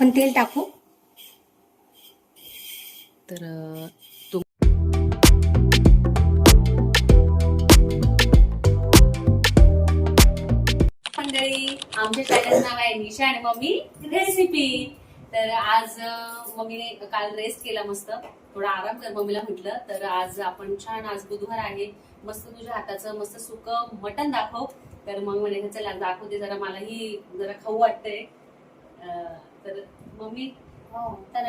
पण तेल टाकू. तर तुम मंडळी आमच्या चॅनल नाव आहे निशा आणि मम्मी रेसिपी तर आज मम्मीने काल रेस्ट केला मस्त. थोडा आराम कर मम्मीला म्हटलं. तर आज आपण छान आज बुधवार आहे. मस्त तुझ्या हाताचं मस्त सुक मटण दाखव. तर मग म्हणे चला दाखवते जरा मलाही जरा खाऊ वाटतंय. तर मम्मी हो तर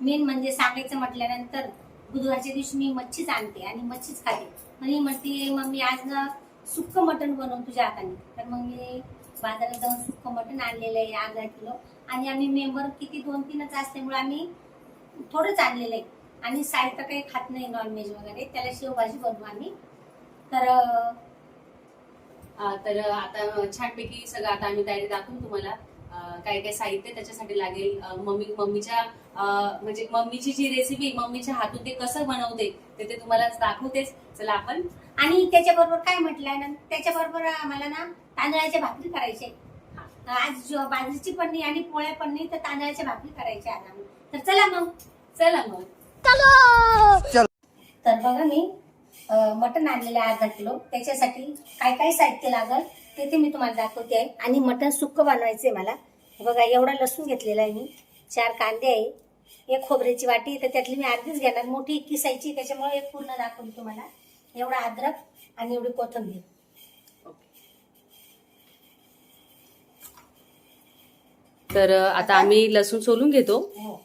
मेन म्हणजे सांगायचं म्हटल्यानंतर बुधवारच्या दिवशी मी मच्छीच आणते आणि मच्छीच खाते. आणि म्हणते मम्मी आज ना सुक्क मटण बनव तुझ्या हाताने. तर मग मी बाजारात जाऊन सुक्क मटण आणलेलं आहे अर्धा किलो. आणि आम्ही मेंबर किती दोन तीनच असल्यामुळे आम्ही थोडंच आणलेलं आहे. आणि साईड तर काही खात नाही नॉनव्हेज वगैरे त्याला शेवभाजी बनवू आम्ही. तर तर आता छानपैकी सगळं आता आम्ही तयारी दाखवून तुम्हाला. काय काय साहित्य त्याच्यासाठी लागेल. मम्मी मम्मीच्या म्हणजे मम्मीची जी रेसिपी मम्मीच्या हातून ते कसं बनवते ते ते तुम्हाला दाखवतेच. चला आपण. आणि त्याच्याबरोबर काय म्हटलंय ना त्याच्याबरोबर आम्हाला ना तांदळाच्या भाकरी करायचे. आज जो- बाजरीची पण नाही आणि पोळ्या पण नाही तर तांदळाच्या भाकरी करायच्या आज आम्ही तर चला मग. चला मग. तर बघा मी मटण आणलेलं आहे अर्धा किलो. त्याच्यासाठी काय काय साहित्य लागल ते ते मी तुम्हाला दाखवते आहे. आणि मटण सुक्क बनवायचे मला. बघा एवढा लसूण घेतलेला आहे मी. चार कांदे आहे एक खोबऱ्याची वाटी तर त्यातली मी अर्धीच घेणार. मोठी किसायची त्याच्यामुळे एक पूर्ण दाखवली तुम्हाला. एवढा अद्रक आणि एवढी कोथिंबीर. तर आता आम्ही लसूण सोलून घेतो. हो.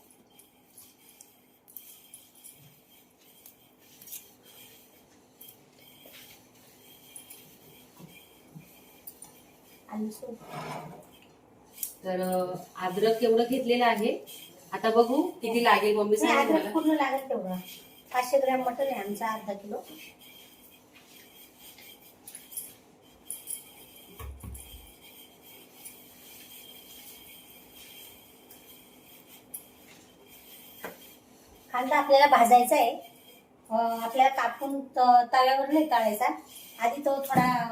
आणि तर अद्रक एवढं घेतलेलं आहे. आता बघू किती लागेल मम्मी अद्रक पूर्ण लागेल तेवढं. पाचशे ग्रॅम मटन आहे आमचा अर्धा किलो. कांदा आपल्याला भाजायचा आहे. आपल्याला कापून तव्यावर नाही तळायचा. आधी तो थोडा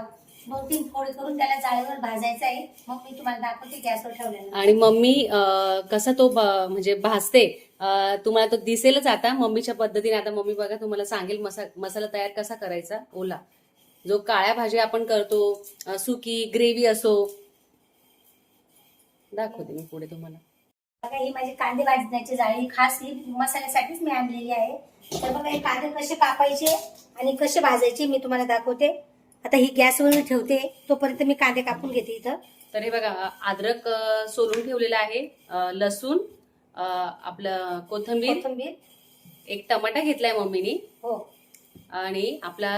दोन तीन फोडी करून त्याला जाळीवर भाजायचा आहे. मग मी तुम्हाला दाखवते गॅसवर आणि मम्मी अ, कसा तो ब- म्हणजे भाजते अ, तुम्हाला तो दिसेलच आता मम्मीच्या पद्धतीने. आता मम्मी बघा तुम्हाला सांगेल मसा मसाला तयार कसा करायचा. ओला. जो काळ्या भाजी आपण करतो अ, सुकी ग्रेव्ही असो. दाखवते मी पुढे तुम्हाला. बघा ही माझी कांदे भाजण्याची जाळी. खास ही मसाल्यासाठीच मी आणलेली आहे. तर बघा हे कांदे कसे कापायचे आणि कसे भाजायचे मी तुम्हाला दाखवते. आता ही गॅसवर ठेवते तोपर्यंत मी कांदे कापून घेते इथं. तर हे बघा अद्रक सोलून ठेवलेलं आहे. लसूण आपलं कोथिंबीर कोथिंबीर. एक टमाटा घेतलाय मम्मीनी. हो. आणि आपला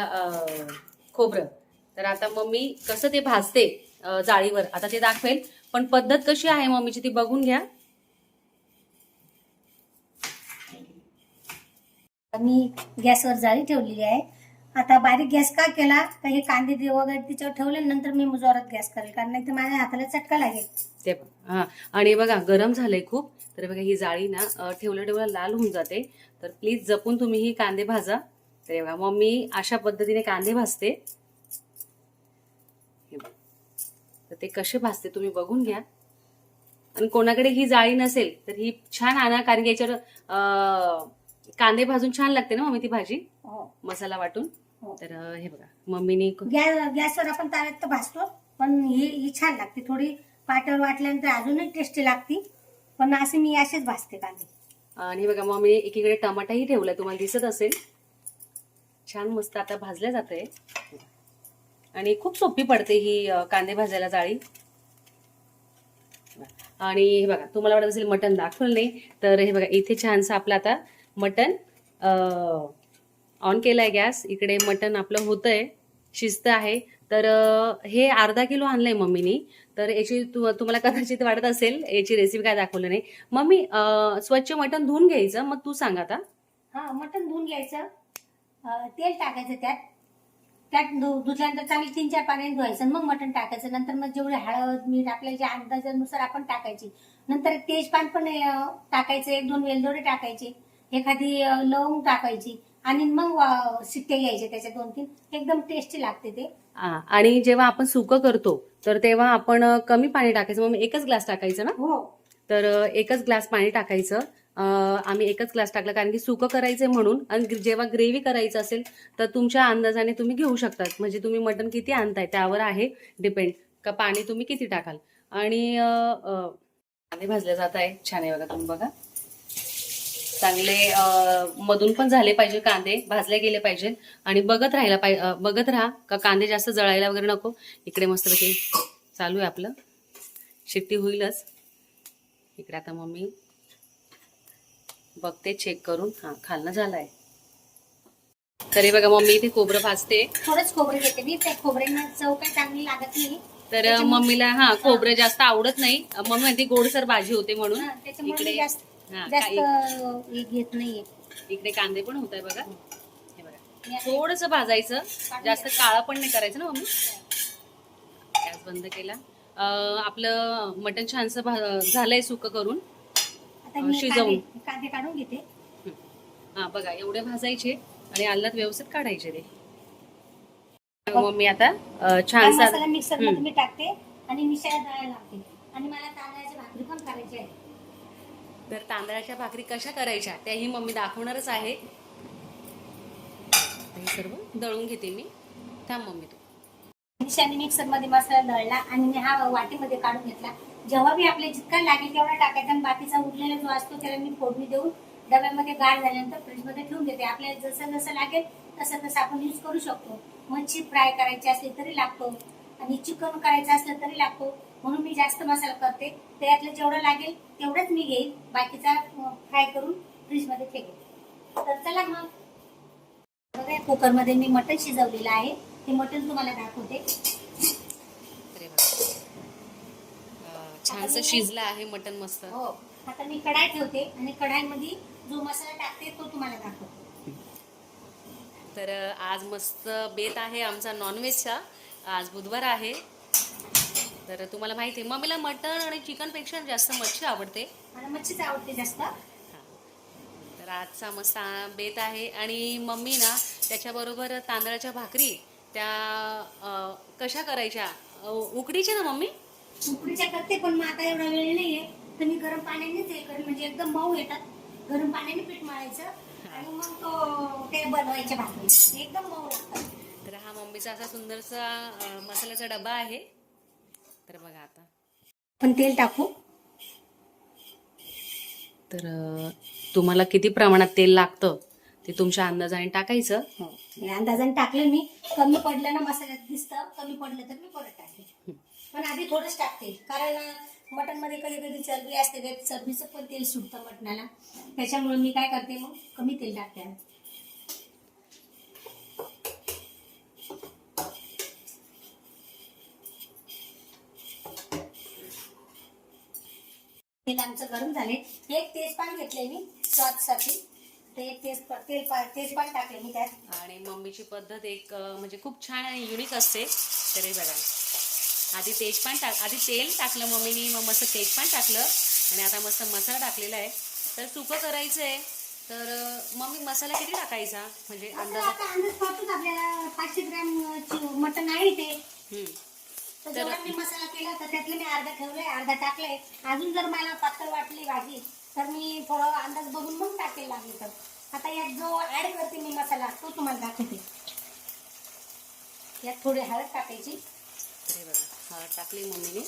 खोबरं. तर आता मम्मी कसं ते भाजते जाळीवर. आता ते दाखवेल. पण पद्धत कशी आहे मम्मीची ती बघून घ्या. मी गॅसवर जाळी ठेवलेली आहे. आता बारीक गॅस का केला? तर हे कांदे वगैरे तिच्यावर ठेवले नंतर मी जोरात गॅस करेल. कारण नाही तर माझ्या हाताला चटका लागेल. ते पण. हा. आणि बघा गरम झालंय खूप. तर बघा ही जाळी ना ठेवलं ठेवलं लाल होऊन जाते. तर प्लीज जपून तुम्ही ही कांदे भाजा. तर बघा मम्मी अशा पद्धतीने कांदे भाजते. हे. तर ते कसे भाजते तुम्ही बघून घ्या. आणि कोणाकडे ही जाळी नसेल तर ही छान आणा कारण की याच्यावर कांदे भाजून छान लागते ना मम्मी ती भाजी? हो. मसाला वाटून. तर अ, हे बघा मम्मीने गॅस गॅसवर आपण ताव्यात तर भाजतो पण ही ही छान लागते. थोडी पाट्यावर वाटल्यानंतर अजूनही टेस्टी लागते पण असे मी असेच भाजते कांदे. आणि बघा मग मी एकीकडे टमाटाही ठेवलाय तुम्हाला दिसत असेल. छान मस्त आता भाजल्या जाते आणि खूप सोपी पडते ही कांदे भाजायला जाळी. आणि हे बघा तुम्हाला वाटत असेल मटण दाखवलं नाही तर हे बघा इथे छानसं आपलं आता मटण ऑन केलाय गॅस इकडे मटण आपलं होतंय. शिस्त आहे. तर हे अर्धा किलो आणलंय मम्मीनी. तर याची तु- तुम्हाला कदाचित वाटत असेल याची रेसिपी काय दाखवलं नाही. मम्मी स्वच्छ मटण धुवून घ्यायचं मग तू सांग आता. हा मटण धुवून घ्यायचं. तेल टाकायचं त्यात. त्यात धु- धुतल्यानंतर चांगली तीन चार पाण्याने धुवायचं मग मटण टाकायचं. नंतर मग जेवढे हळद मीठ आपल्या ज्या अंदाजानुसार आपण टाकायची. नंतर तेजपान पण टाकायचं. एक दोन वेलदोडे टाकायचे. एखादी लवंग टाकायची. आणि मग वा- शिट्टे घ्यायचे त्याच्या दोन तीन. एकदम टेस्टी लागते ते. आणि जेव्हा आपण सुकं करतो तर तेव्हा आपण अ, कमी पाणी टाकायचं. मग एकच ग्लास टाकायचं ना? हो. तर अ, एकच ग्लास पाणी टाकायचं. अ, आम्ही एकच ग्लास टाकला कारण की सुकं करायचंय म्हणून. आणि ग्र- जेव्हा ग्रेव्ही करायचं असेल तर तुमच्या अंदाजाने तुम्ही घेऊ शकतात. म्हणजे तुम्ही मटण किती आणताय त्यावर आहे डिपेंड का पाणी तुम्ही किती टाकाल? आणि अ, अ, कांदे भाजले जात आहे. छान आहे बघा तुम्ही बघा. चांगले मधून पण झाले पाहिजे कांदे भाजले गेले पाहिजे. आणि बघत राहायला पाहिजे बघत राहा का कांदे जास्त जळायला वगैरे नको. इकडे मस्तपैकी चालू आहे आपलं. शिट्टी होईलच. इकडे आता मम्मी बघते चेक करून. हा खालनं झालाय. तरी बघा मम्मी इथे खोबरं भाजते. थोडंच खोबरं घेते. मी त्या खोबऱ्यांना चव काही चांगली लागत नाही. तर मम्मीला हा खोबरं जास्त आवडत नाही. मम्मी म्हणते गोडसर भाजी होते म्हणून. इकडे जास्त हा, जास्त काही- हे घेत नाहीये. इकडे कांदे पण होत आहे बघा. हे बघा. थोडस भाजायचं. जास्त काळं पण नाही करायचं ना मम्मी? गॅस बंद केला. अं, आपलं मटण छानसं भा- झालंय सुक करून. आता मी शिजवून. कांदे कांदे काढून घेते. हा. बघा एवढे भाजायचे आणि अलगद व्यवस्थित काढायचे ते. मम्मी आता अं, हा मसाला मिक्सरमध्ये. मी टाकते आणि मिसळ्या दळायला लागते आणि मला तांदळाची भाकरी पण करायची आहे. तर तांदळाच्या भाकरी कशा करायच्या त्याही मम्मी दाखवणारच आहे. हे सर्व दळून घेते मी. थांब मम्मी तू. निशाने मिक्सरमध्ये मसाला दळला आणि मी हा वाटीमध्ये काढून घेतला. जेव्हा मी आपल्या जितका लागेल तेवढा टाकायचा आणि बाकीचा उरलेला जो असतो त्याला मी फोडणी देऊन डब्यामध्ये गार झाल्यानंतर फ्रीजमध्ये ठेवून देते. आपल्याला जसं जसं लागेल तसं तसं आपण यूज करू शकतो. मच्छी फ्राय करायची असली तरी लागतो. आणि चिकन करायचं असलं तरी लागतो. म्हणून मी जास्त मसाला करते. त्यातलं जेवढं लागेल तेवढंच मी घेईल. बाकीचा फ्राय करून फ्रीजमध्ये ठेवेल तर चला मग. बघा कुकरमध्ये मी मटण शिजवलेलं आहे. ते मटण तुम्हाला दाखवते. छानसं शिजलं आहे मटण मस्त. हो. आता मी कढाई ठेवते आणि कढाईमध्ये जो मसाला टाकते तो तुम्हाला दाखवते. तर आज मस्त बेत आहे आमचा नॉनव्हेजचा. आज बुधवार आहे. तर तुम्हाला माहिती आहे मम्मीला मटण आणि चिकनपेक्षा जास्त मच्छी आवडते. मला मच्छीच आवडते जास्त. तर आजचा मस्त आ- बेत आहे आणि मम्मी ना त्याच्याबरोबर तांदळाच्या भाकरी त्या कशा करायच्या? उकडीच्या ना मम्मी? उकडीच्या करते पण मग आता एवढा वेळ नाहीये. तर मी गरम पाण्यानेच हे करेन म्हणजे एकदम मऊ येतात. गरम पाण्याने पीठ मळायचं आणि मग तो ते बनवायचे भाकरी. एकदम मऊ लागतात. तर हा मम्मीचा असा सुंदरसा मसाल्याचा डबा आहे. तर बघा आता. पण तेल टाकू. तर तुम्हाला किती प्रमाणात तेल लागतं ते तुमच्या अंदाजाने टाकायचं. हो. मी अंदाजाने टाकलं मी. कमी पडलं ना मसाल्यात दिसतं. कमी पडलं तर मी परत टाकते पण आधी थोडंच टाकते. कारण मटनमध्ये कधी कधी चरबी असते चरबीचं पण तेल सुटतं मटणाला. त्याच्यामुळे मी काय करते मग? कमी तेल टाकते. तेल आमचं गरम झाले. एक तेजपान घेतले मी स्वादसाठी. ते तेजपान टाकले मी त्यात. आणि मम्मीची पद्धत एक म्हणजे खूप छान आणि युनिक असते. तर बघा. आधी तेजपान टाक आधी तेल टाकलं मम्मीनी मग मस्त तेजपान टाकलं. आणि आता मस्त मसाला टाकलेला आहे. तर सुकं करायचं आहे तर मम्मी मसाला किती टाकायचा? म्हणजे अंदाज आपल्याला पाचशे ग्रॅम मटण आहे ते. तर जेवढा मी मसाला केला तर त्यातलं मी अर्धा ठेवलाय अर्धा टाकलाय. अजून जर मला पातळ वाटली भाजी तर मी थोडं अंदाज बघून मग टाकेल लागली तर. आता यात जो ऍड करते मी मसाला तो तुम्हाला दाखवते. यात थोडी हळद टाकायची. बघा हळद टाकली मम्मीने.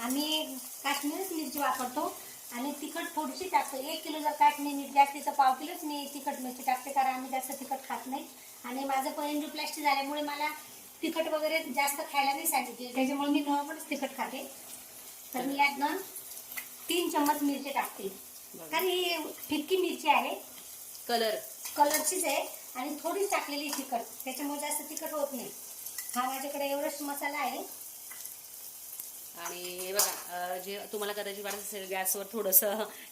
आम्ही काश्मीरच मिरची वापरतो आणि तिखट थोडीशी टाकतो. एक किलो जर काश्मीर मिरची असते तर पाव किलोच मी तिखट मिरची टाकते कारण आम्ही जास्त तिखट खात नाही. आणि माझं पण प्लास्टिक झाल्यामुळे मला तिखट वगैरे जास्त खायला नाही सांगितले. त्याच्यामुळे मी नॉर्मलच तिखट खाते. तर मी यात ना तीन चम्मच मिरची टाकते. कारण ही फिक्की मिरची आहे. कलर. कलरचीच आहे आणि थोडीच टाकलेली तिखट. त्याच्यामुळे जास्त तिखट होत नाही. हा माझ्याकडे एवढाच मसाला आहे. आणि हे बघा जे तुम्हाला कदाचित वाटत असेल गॅसवर थोडस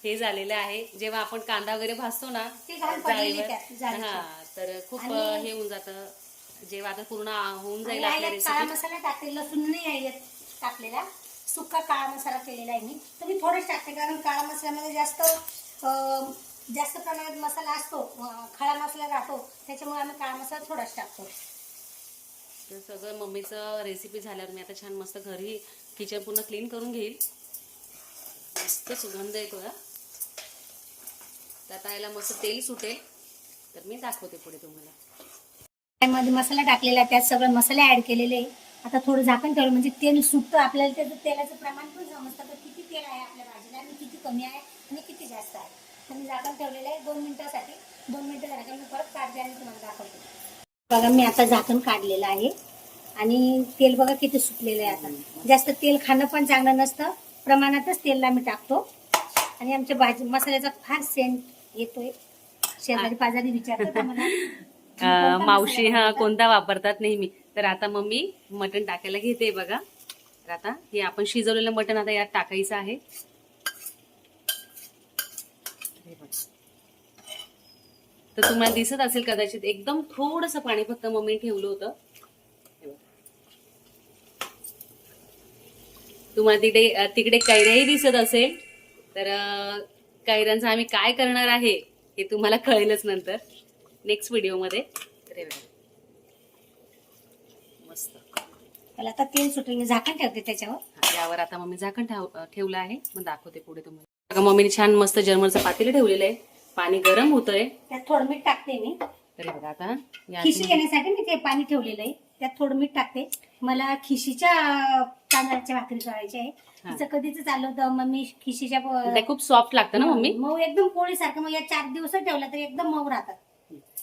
हे झालेलं आहे. जेव्हा आपण कांदा वगैरे भाजतो ना ते. हा तर खूप हे होऊन जातं. जेव्हा आता पूर्ण होऊन जाईल आपल्या काळा रेसिपी मसाला टाकते लसूण नाही आहे यात टाकलेला. सुका काळा मसाला केलेला आहे मी. तर मी थोडंच टाकते कारण काळा मसाल्यामध्ये जास्त अं, जास्त प्रमाणात मसाला असतो अं, खडा मसाला राहतो. त्याच्यामुळे आम्ही काळा मसाला थोडाच टाकतो. तर सगळं मम्मीचं रेसिपी झाल्यावर मी आता छान मस्त घरी किचन पूर्ण क्लीन करून घेईल. मस्त सुगंध येतो ना त्यात याला मस्त तेल सुटेल. तर मी दाखवते पुढे तुम्हाला. त्यामध्ये मसाला टाकलेला आहे, त्यात सगळं मसाले ऍड केलेले आहे. आता थोडं झाकण ठेवलं म्हणजे तेल सुटतं आपल्याला त्याचं तेलाचं प्रमाण पण समजतं तर किती तेल आहे आपल्या भाजीला आणि किती कमी आहे आणि किती जास्त आहे. तर मी झाकण ठेवलेलं आहे दोन मिनिटासाठी. दोन मिनिटं झालं मी परत काढते आणि तुम्हाला दाखवते. बघा मी आता झाकण काढलेलं आहे. आणि तेल बघा किती सुटलेलं आहे आता. जास्त तेल खाणं पण चांगलं नसतं. प्रमाणातच तेलला मी टाकतो. आणि आमच्या भाजी मसाल्याचा फार सेंट येतोय. शेजारी पाजारी विचारतो मला मावशी हा कोणता वापरतात नेहमी? तर आता मम्मी मटण टाकायला घेते बघा. तर आता हे आपण शिजवलेलं मटण आता यात टाकायचं आहे. तर तुम्हाला दिसत असेल कदाचित एकदम थोडस पाणी फक्त मम्मी ठेवलं होतं. तुम्हाला तिकडे तिकडे कैऱ्याही दिसत असेल. तर कैऱ्यांचं आम्ही काय करणार आहे हे तुम्हाला कळेलच नंतर. नेक्स्ट व्हिडिओमध्ये हे. मस्त. त्याला आता तेल सुटेल मी झाकण ठेवते त्याच्यावर. हा, यावर आता मम्मी झाकण ठेव- ठेवलं आहे. मग दाखवते पुढे तुम्हाला. मम्मीने छान मस्त जर्मनचं पातेलं ठेवलेलं आहे. पाणी गरम होतंय. त्यात थोडं मीठ टाकते मी. तर बघा आता खिशी घेण्यासाठी मी ते पाणी ठेवलेलं आहे. त्यात थोडं मीठ टाकते. मला खिशीच्या तांदळाच्या भाकरी करायची आहे. तिचं कधीच चाललं होतं. मम्मी खिशीच्या खूप सॉफ्ट लागतं ना मम्मी? मऊ एकदम पोळी सारखं मग या चार दिवस ठेवला तर एकदम मऊ राहतात.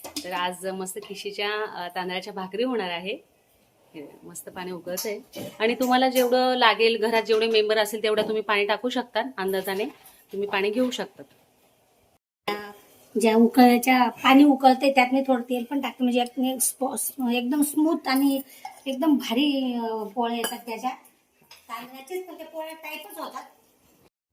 तर आज मस्त खिशीच्या तांदळाच्या भाकरी होणार आहे. मस्त पाणी उकळत आहे आणि तुम्हाला जेवढं लागेल घरात जेवढे मेंबर असेल तेवढं तुम्ही पाणी टाकू शकता अंदाजाने. तुम्ही पाणी घेऊ शकता. ज्या उकळच्या पाणी उकळते त्यात मी थोडं तेल पण टाकते. म्हणजे एकदम स्मूथ आणि एकदम भारी पोळ्या येतात त्याच्या. तांदळाचेच पण ते पोळ्या टाईपच होतात.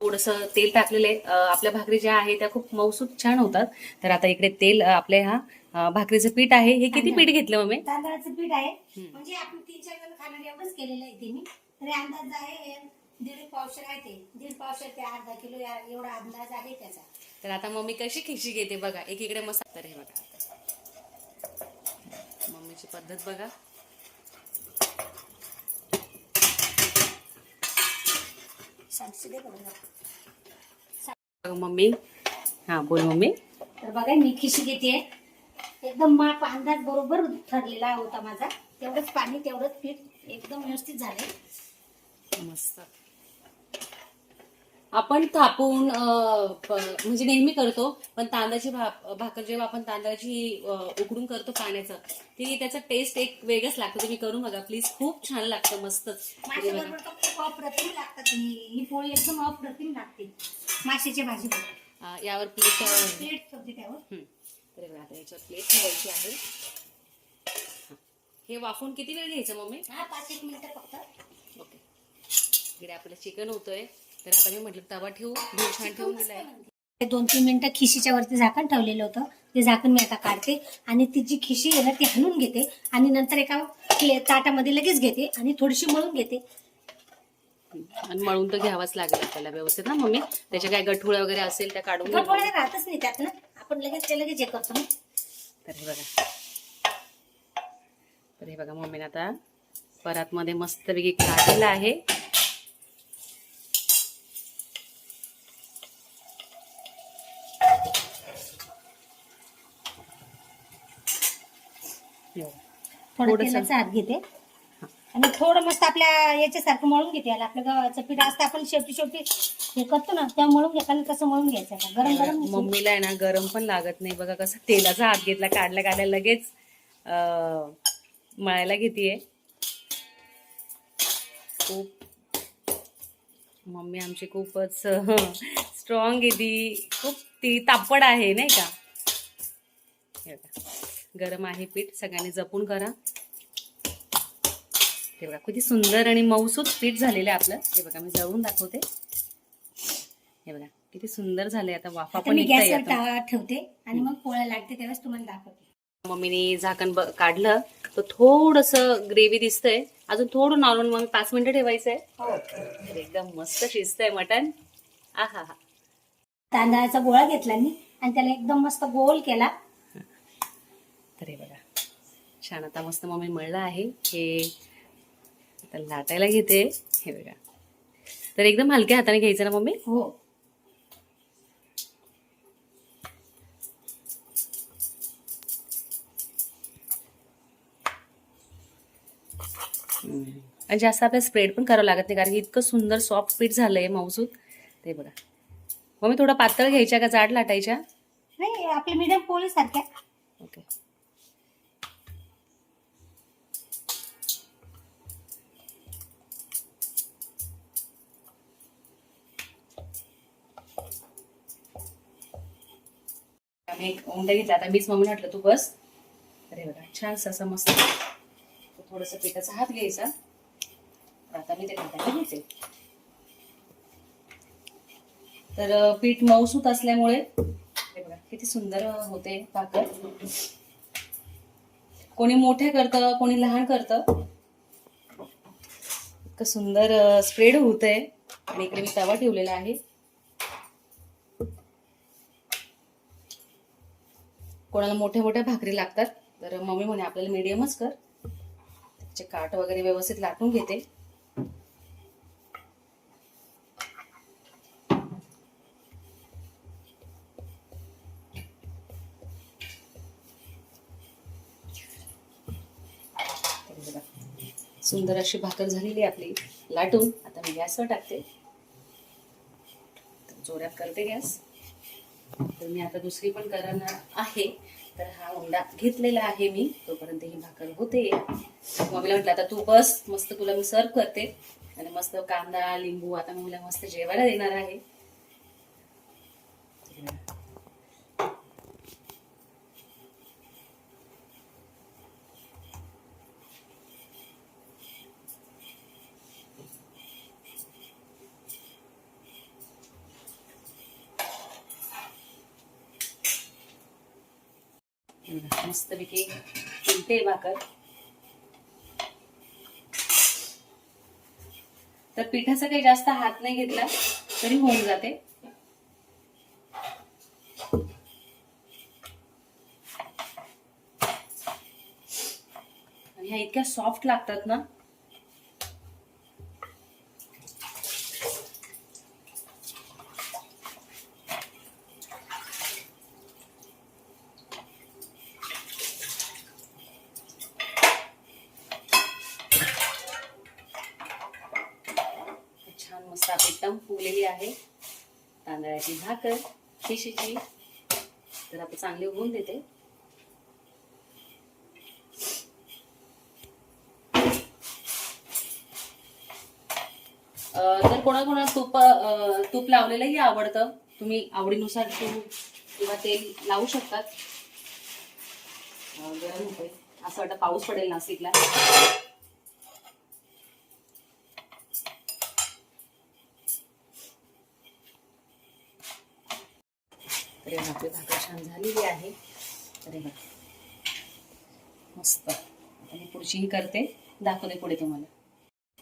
थोडस तेल टाकलेलं आहे. आपल्या भाकरी ज्या आहे त्या खूप मौसूद छान होतात. तर आता इकडे तेल आपल्या हा अं, भाकरीचं पीठ आहे. हे किती पीठ घेतलं मम्मी? तांदळाचं पीठ आहे. म्हणजे आपण तीन चार जण खाणार एवढंच केलेलं आहे ते मी. तरी अंदाज आहे दीड पावशेर आहे ते. दीड पावशेर ते अर्धा किलो या- एवढा अंदाज आहे त्याचा. तर आता मम्मी कशी खिशी घेते बघा. एकीकडे मसाला तर हे बघा. मम्मीची पद्धत बघा सांगते दे बघा. बघा मम्मी. हा बोल मम्मी. तर बघा मी खिशी घेते. एकदम माप अंदाज बरोबर ठरलेला होता माझा. तेवढंच पाणी तेवढंच पीठ एकदम व्यवस्थित झालंय. मस्त. आपण थापून म्हणजे नेहमी करतो पण तांदळाची भा- भाकर जेव्हा आपण तांदळाची उकडून करतो पाण्याचं ती त्याचा टेस्ट एक वेगळंच लागतं. तुम्ही करून बघा प्लीज खूप छान लागतं मस्तच मासे बरोबर तर खूप अप्रतिम लागतात ही ही पोळी एकदम अप्रतिम लागते. माशाची भाजी यावर प्लेट प्लेट त्यावर. तर आता याच्यावर प्लेट ठेवायची आहे. हा. हे वाफून किती वेळ घ्यायचं मम्मी? हा पाच एक मिनिटं फक्त. ओके. इकडे आपलं चिकन होतंय. तर आता मी म्हटलं तवा ठेवू. छान ठेवून दिलाय. दोन तीन मिनिटं खिशीच्या वरती झाकण ठेवलेलं होतं. ते झाकण मी आता काढते आणि ती जी खिशी आहे ना ती हलवून घेते आणि नंतर एका प्ले ताटामध्ये लगेच घेते आणि थोडीशी मळून घेते. आणि मळून तर घ्यावाच लागेल आपल्याला व्यवस्थित ना मम्मी? त्याच्या काय गठुळ्या वगैरे असेल त्या काढून राहतच नाही त्यात ना आपण लगेच ते लगेच हे करतो ना. तर हे बघा. तर हे बघा मम्मीने आता परात मध्ये मस्तपैकी काढलेलं आहे हे बघा. थोडं थोडंसं. तेलाचा हात घेते आणि थोडं मस्त आपल्या याच्यासारखं मळून घेते याला आपल्या गव्हाचं पीठ असतं आपण शेवटी शेवटी हे करतो ना तेव्हा मळून घेताना तसं मळून घ्यायचं आता. गरम गरम. मम्मीला आहे ना गरम पण लागत नाही बघा कसं तेलाचा हात घेतला काढला काढला लगेच अं, मळायला घेतीये खूप मम्मी आमची खूपच स्ट्रॉंग आहे ती खूप ती तापड आहे नाही का हे बघा. गरम आहे पीठ सगळ्यांनी जपून करा. हे बघा किती सुंदर आणि मऊसूत पीठ झालेलं आहे आपलं. हे बघा मी जळून दाखवते. हे बघा किती सुंदर झाले आता वाफा पण ठेवते आणि मग पोळ्या लागते त्यावेळेस तुम्हाला दाखवते. मम्मीने झाकण काढलं तर थोडस ग्रेव्ही दिसतंय. अजून थोडं नॉर्मल मग पाच मिनिटं ठेवायचंय. एकदम मस्त शिजतंय मटण. आहा हा तांदळाचा गोळा घेतला मी आणि त्याला एकदम मस्त गोल केला. तर हे बघा. छान आता मस्त मम्मी मळलं आहे. हे आता लाटायला घेते. हे बघा. तर एकदम हलक्या हाताने घ्यायचं ना मम्मी? हो. आणि जास्त आपल्याला स्प्रेड पण करावं लागत नाही कारण की इतकं सुंदर सॉफ्ट पीठ झालंय मौसूद ते बघा. मम्मी थोडा पातळ घ्यायच्या का? जाड लाटायच्या? नाही आपले मीडियम पोळी सारख्या. एक उंडा घेतला. आता मीच मम्मी म्हटलं तू बस. अरे बघा छान असा मस्त थोडस पिठाचा हात घ्यायचा. आता मी ते खाताना घेते तर पीठ मऊसूत असल्यामुळे बघा किती सुंदर होते भाकर कोणी मोठ्या करतं कोणी लहान करतं. इतकं सुंदर स्प्रेड होत आहे आणि इकडे मी तवा ठेवलेला आहे. कोणाला मोठ्या मोठ्या भाकरी लागतात तर मम्मी म्हणे आपल्याला मीडियमच कर. त्याचे काट वगैरे व्यवस्थित लाटून घेते. सुंदर अशी भाकर झालेली आहे आपली. लाटून आता मी गॅसवर टाकते. जोऱ्यात जोरात करते गॅस. तर मी आता दुसरी पण करणार आहे. तर हा उंडा घेतलेला आहे मी. तोपर्यंत ही भाकर होते. मम्मीला म्हटलं आता तू बस. मस्त तुला मी सर्व करते. आणि मस्त कांदा लिंबू आता मम्मीला मस्त जेवायला देणार आहे. मस्तपैकी फुलते भाकर. तर पिठाचा काही जास्त हात नाही घेतला तरी होऊन जाते. आणि ह्या इतक्या सॉफ्ट लागतात ना छान मस्त आपली एकदम फुगलेली आहे तांदळाची भाकर फिशीची तर आता चांगली उगवून देते. अं, तर कोणाकोणाला तूप तूप लावलेलंही आवडतं तुम्ही आवडीनुसार तूप किंवा तेल लावू शकतात. गरम होते असं वाटतं पाऊस पडेल नाशिकला तर हे आपली भाकर छान झालेली आहे. अरे बघा. मस्त. आता मी पुढचीही करते. दाखवते पुढे तुम्हाला.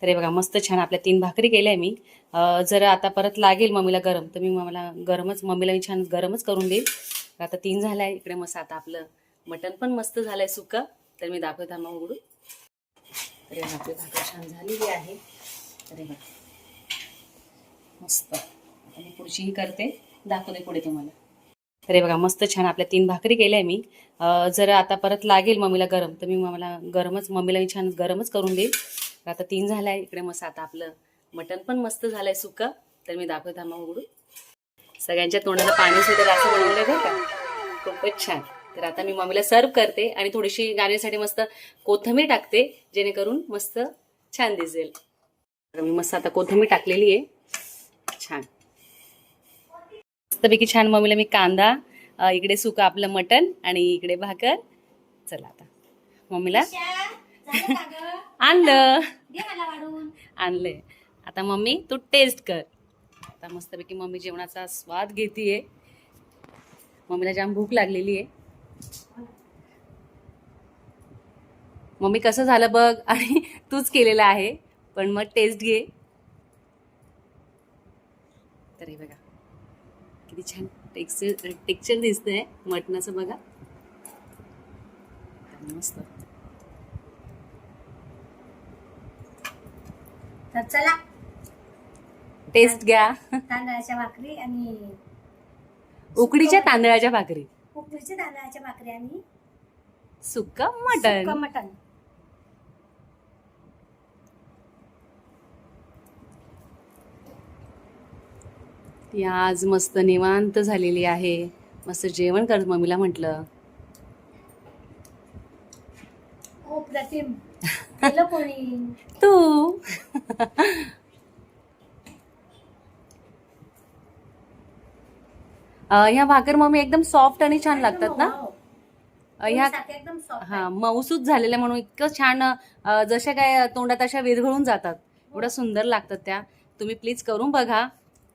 तर हे बघा मस्त छान आपल्या तीन भाकरी केल्या आहे मी जर आता परत लागेल मम्मीला गरम. तर मी मला गरमच मम्मीला मी छान गरमच करून देईल. आता तीन झालं आहे इकडे मस्त आता आपलं मटण पण मस्त झालंय सुकं. तर मी दाखवत थांबा उघडून. तर हे आपली भाकर छान झालेली आहे. अरे बघा. मस्त. आता मी पुढचीही करते. दाखवते पुढे तुम्हाला. तर हे बघा मस्त छान आपल्या तीन भाकरी केल्या मी. जर आता परत लागेल मम्मीला गरम. तर मी मला गरमच मम्मीला मी छान गरमच करून देईल. तर आता तीन झालं आहे इकडे मस्त आता आपलं मटण पण मस्त झालंय सुकं. तर मी दाखवते मग उघडून. सगळ्यांच्या तोंडाला पाणी सुद्धा असं बनवलं बरं का. खूपच छान. तर आता मी मम्मीला सर्व करते आणि थोडीशी गाण्यासाठी मस्त कोथिंबीर टाकते जेणेकरून मस्त छान दिसेल. तर मी मस्त आता कोथिंबीर टाकलेली आहे. छान. मस्तपैकी छान मम्मीला मी कांदा इकडे सुका आपलं मटण आणि इकडे भाकर. चला आता. मम्मीला? आणलं. आणलंय. आता मम्मी तू टेस्ट कर. आता मस्तपैकी मम्मी जेवणाचा स्वाद घेतीये. मम्मीला जाम भूक लागलेली आहे. मम्मी कसं झालं बघ? आणि तूच केलेलं आहे पण मग टेस्ट घे. तर बघा. किती छान टेक्स्चर टेक्स्चर दिसतंय. मटणाचं बघा. मस्त. तर चला. टेस्ट घ्या. तांदळाच्या भाकरी आणि उकडीच्या तांदळाच्या भाकरी. उकडीच्या तांदळाच्या भाकरी आणि सुक्क मटन सुक्कं मटण. ती आज मस्त निवांत झालेली आहे. मस्त जेवण करत मम्मीला म्हटलं. कोणी? तू. ह्या भाकर मम्मी एकदम सॉफ्ट आणि छान लागतात ना? हो. ह्या हा. मऊसूत झालेल्या म्हणून इतकं छान जशा काय तोंडात अशा विरघळून जातात. एवढ्या सुंदर लागतात त्या. तुम्ही प्लीज करून बघा. हा,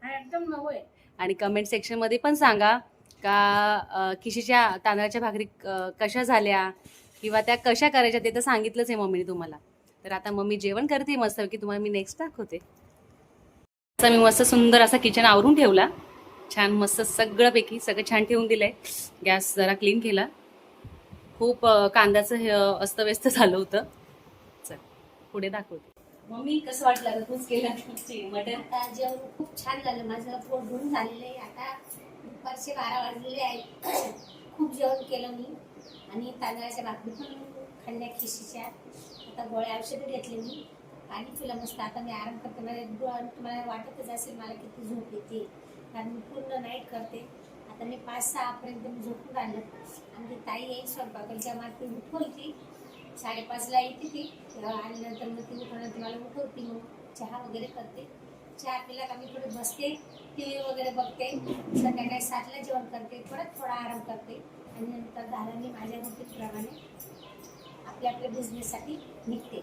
एकदम नवं आहे. आणि कमेंट सेक्शनमध्ये पण सांगा का किशीच्या तांदळाच्या भाकरी कशा झाल्या? किंवा त्या कशा करायच्या? ते तर सांगितलंच आहे मम्मीने तुम्हाला. तर आता मम्मी जेवण करते मस्त की तुम्हाला मी नेक्स्ट दाखवते. असं मी मस्त सुंदर असा किचन आवरून ठेवला. छान मस्त सगळंपैकी सगळं छान ठेवून दिलंय. गॅस जरा क्लीन केला. खूप कांद्याचं हे अस्तव्यस्त झालं होतं. चल पुढे दाखवते. मम्मी कसं वाटलं आता तूच केलं मटन आता जेवण खूप छान झालं. माझं पोट भरून झालेलं आहे आता. दुपारचे बारा वाजलेले आहेत. खूप जेवण केलं मी. आणि तांदळाच्या भाकरी पण खाल्ल्या खिशीच्या. आता गोळ्या औषधं घेतली मी. पाणी पिलं मस्त आता मी आराम करते. माझ्या तुम्हाला वाटतच असेल मला किती झोप येते. कारण मी पूर्ण नाईट करते. आता मी पाच सहापर्यंत मी झोपून राहिलं. आणि ती ताई येईल स्वयंपाकाला. तेव्हा ती उठवली साडेपाचला येते ती. आणि नंतर मग ती उठवल्यानंतर मला उठवती मग. चहा वगैरे करते. चहा पिला का मी थोडी बसते टी व्ही वगैरे बघते. संध्याकाळी सातला जेवण करते परत थोडा आराम करते. आणि नंतर झालं मी माझ्या रुटीनप्रमाणे आपल्या आपल्या बिझनेससाठी निघते.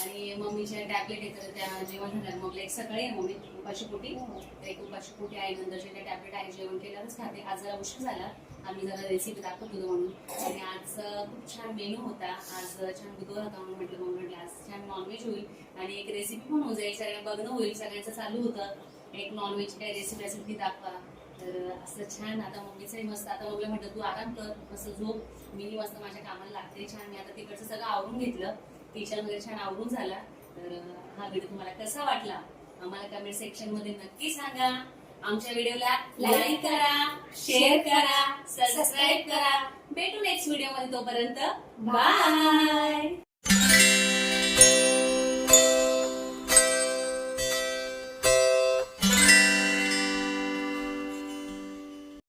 आणि मम्मीच्या टॅबलेट येतात त्या जेवण झाल्यावर मग एक सकाळी आहे मम्मी उपाशी पोटी. तर एक उपाशी पोटी आहे नंतरचे त्या टॅबलेट आहे जेवण केल्यावरच खाते. आज जरा उशीर झाला. आम्ही जरा रेसिपी दाखवत होतो म्हणून. आणि आज खूप छान मेनू होता. आज छान बुधवार होता म्हणून म्हटलं मग म्हटलं आज छान नॉनव्हेज होईल. आणि एक रेसिपी पण होऊ जाईल. सगळ्यांना बघणं होईल. सगळ्यांचं चालू होतं. एक नॉनव्हेज काय रेसिपी असेल ती दाखवा. तर असं छान. आता मम्मीचंही मस्त. आता मम्मीला म्हटलं तू आराम कर. मस्त झोप. मी मस्त माझ्या कामाला लागते. छान. मी आता तिकडचं सगळं आवरून घेतलं. किचन वगैरे छान आवरून झाला. तर हा व्हिडिओ तुम्हाला कसा वाटला? आम्हाला कमेंट सेक्शनमध्ये नक्की सांगा. आमच्या व्हिडिओला लाईक करा शेअर करा सबस्क्राईब करा. भेटू नेक्स्ट व्हिडिओमध्ये तोपर्यंत बाय.